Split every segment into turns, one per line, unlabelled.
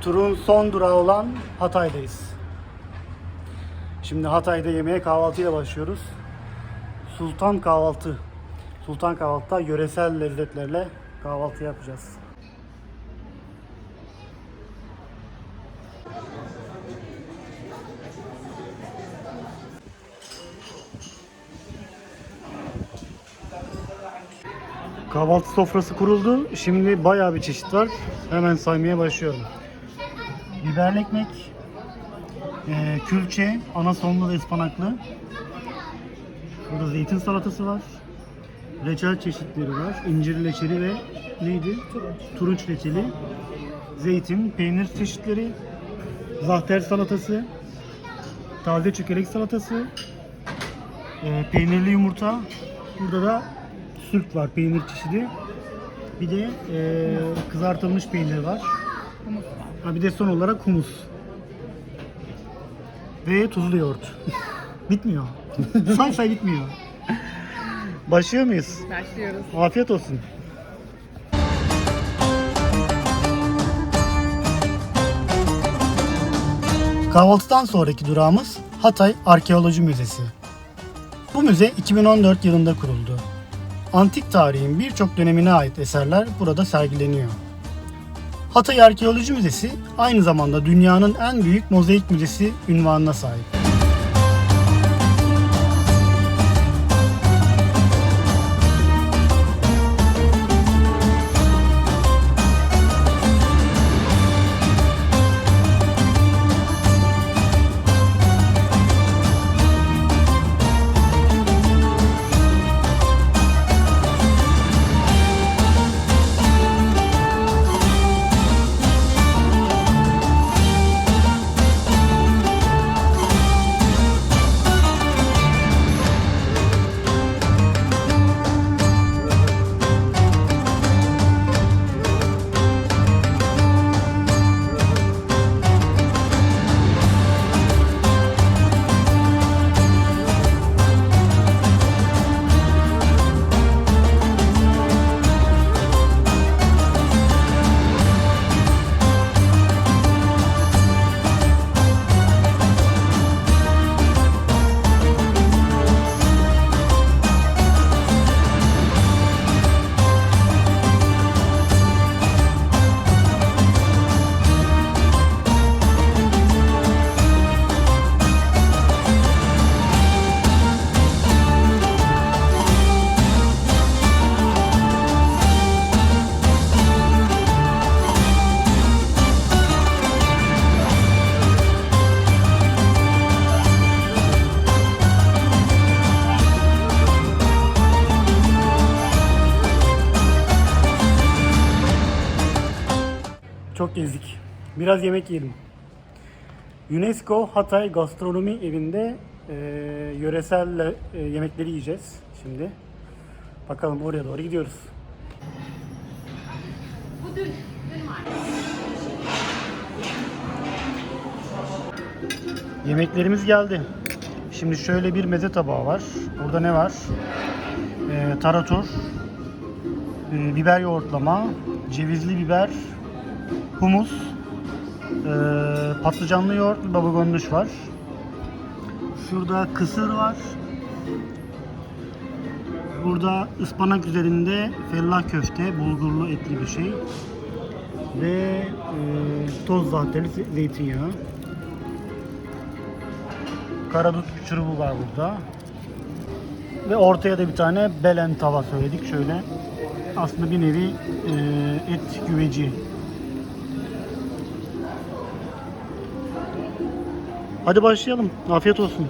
Turun son durağı olan Hatay'dayız. Şimdi Hatay'da yemeğe kahvaltıyla başlıyoruz. Sultan kahvaltı. Sultan kahvaltıda yöresel lezzetlerle kahvaltı yapacağız. Kahvaltı sofrası kuruldu. Şimdi bayağı bir çeşit var. Hemen saymaya başlıyorum. Biberli ekmek, e, külçe, ana sonlu ve ıspanaklı. Burada zeytin salatası var. Reçel çeşitleri var. İncir reçeli ve neydi? Turunç reçeli. Zeytin, peynir çeşitleri. Zahter salatası. Taze çökelek salatası. e, peynirli yumurta. Burada da sülk var, peynir çeşidi. Bir de e, kızartılmış peynir var. Ha, bir de son olarak humus. Ve tuzlu yoğurt. bitmiyor. say say bitmiyor. Başlıyor muyuz?
Başlıyoruz.
Afiyet olsun. Kahvaltıdan sonraki durağımız Hatay Arkeoloji Müzesi. Bu müze 2014 yılında kuruldu. Antik tarihin birçok dönemine ait eserler burada sergileniyor. Hatay Arkeoloji Müzesi aynı zamanda dünyanın en büyük mozaik müzesi ünvanına sahip. Çok gezdik. Biraz yemek yiyelim. UNESCO Hatay Gastronomi Evi'nde e, yöresel e, yemekleri yiyeceğiz şimdi. Bakalım oraya doğru gidiyoruz. Yemeklerimiz geldi. Şimdi şöyle bir meze tabağı var. Burada ne var? E, tarator, e, biber yoğurtlama, cevizli biber, humus, e, patlıcanlı yoğurt ve baba ganoush var. Şurada kısır var. Burada ıspanak üzerinde fellah köfte, bulgurlu etli bir şey. Ve e, toz zahteli ze- zeytinyağı. Karadut çurubu var burada. Ve ortaya da bir tane belen tava söyledik. Şöyle aslında bir nevi e, et güveci Hadi başlayalım. Afiyet olsun.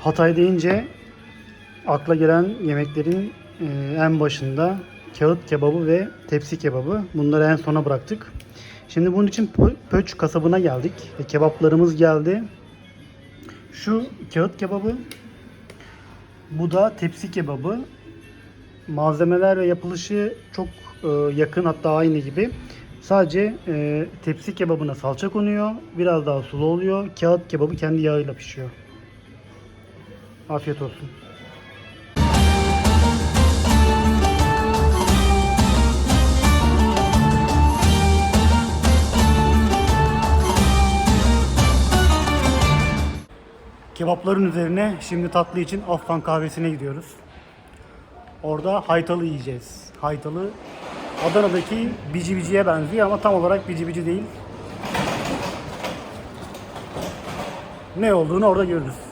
Hatay deyince akla gelen yemeklerin e, en başında kağıt kebabı ve tepsi kebabı. Bunları en sona bıraktık. Şimdi bunun için Pö- Pöç kasabına geldik. E, kebaplarımız geldi. Şu kağıt kebabı, bu da tepsi kebabı. Malzemeler ve yapılışı çok e, yakın hatta aynı gibi. Sadece e, tepsi kebabına salça konuyor. Biraz daha sulu oluyor. Kağıt kebabı kendi yağıyla pişiyor. Afiyet olsun. Kebapların üzerine şimdi tatlı için Afgan kahvesine gidiyoruz. Orada haytalı yiyeceğiz. Haytalı Adana'daki bici biciye benziyor ama tam olarak bici bici değil. Ne olduğunu orada görürüz.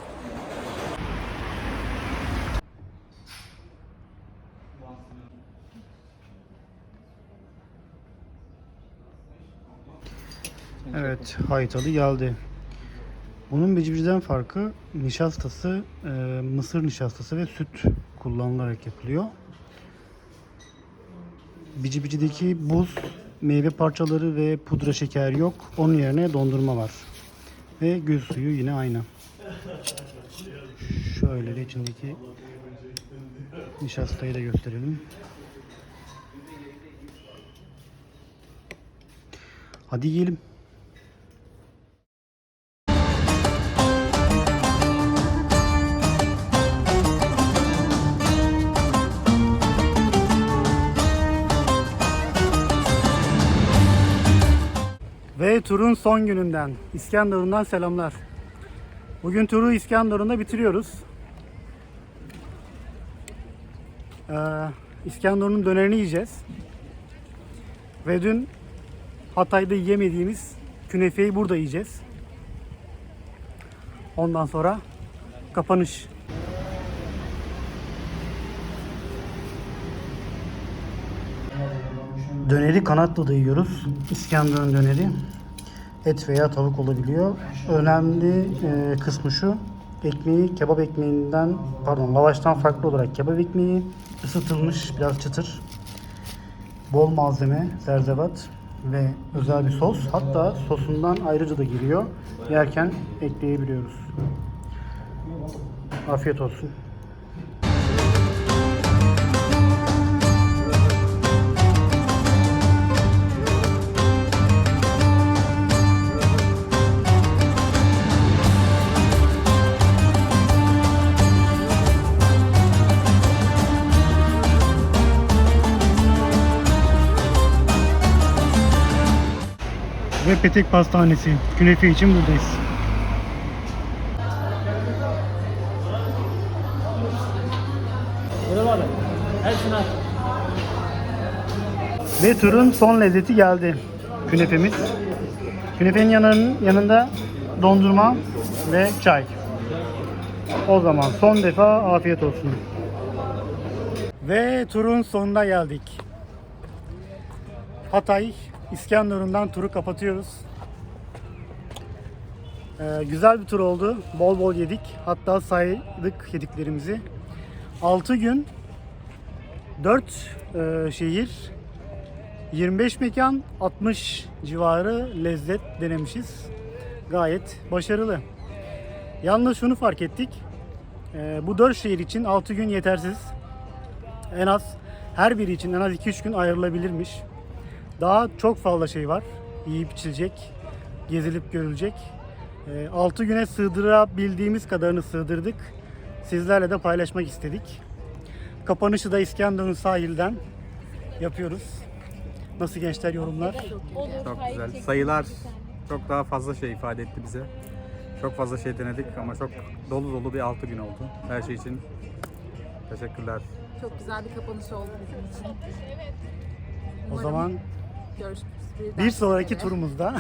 Evet, haytalı geldi. Bunun bicibiciden farkı nişastası e, mısır nişastası ve süt kullanılarak yapılıyor. Bicibicideki buz, meyve parçaları ve pudra şeker yok. Onun yerine dondurma var. Ve gül suyu yine aynı. Şöyle de içindeki nişastayı da gösterelim. Hadi yiyelim. Ve turun son gününden, İskenderun'dan selamlar. Bugün turu İskenderun'da bitiriyoruz. Ee, İskenderun'un dönerini yiyeceğiz. Ve dün Hatay'da yemediğimiz künefeyi burada yiyeceğiz. Ondan sonra kapanış. Döneri Kanatlı'da yiyoruz. İskenderun döneri. Et veya tavuk olabiliyor. Önemli e, kısmı şu. Ekmeği kebap ekmeğinden pardon lavaştan farklı olarak kebap ekmeği ısıtılmış biraz çıtır. Bol malzeme, zerzevat ve özel bir sos. Hatta sosundan ayrıca da giriyor. Yerken ekleyebiliyoruz. Afiyet olsun. Ve Petek Pastanesi. Künefe için buradayız. Ve turun son lezzeti geldi. Künefemiz. Künefenin yanının, yanında dondurma ve çay. O zaman son defa afiyet olsun. Ve turun sonuna geldik. Hatay, İskenderun'dan turu kapatıyoruz. Ee, güzel bir tur oldu. Bol bol yedik. Hatta saydık yediklerimizi. 6 gün 4 e, şehir 25 mekan 60 civarı lezzet denemişiz. Gayet başarılı. Yalnız şunu fark ettik. Ee, bu 4 şehir için 6 gün yetersiz. En az her biri için en az 2-3 gün ayrılabilirmiş. Daha çok fazla şey var. Yiyip içilecek, gezilip görülecek. 6 güne sığdırabildiğimiz kadarını sığdırdık. Sizlerle de paylaşmak istedik. Kapanışı da İskenderun sahilden yapıyoruz. Nasıl gençler yorumlar?
Çok güzel. Sayılar çok daha fazla şey ifade etti bize. Çok fazla şey denedik ama çok dolu dolu bir 6 gün oldu. Her şey için teşekkürler.
Çok güzel bir kapanış oldu bizim için.
O zaman
görüşürüz.
bir sonraki turumuzda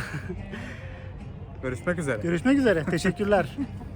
Görüşmek üzere.
görüşmek üzere. Teşekkürler.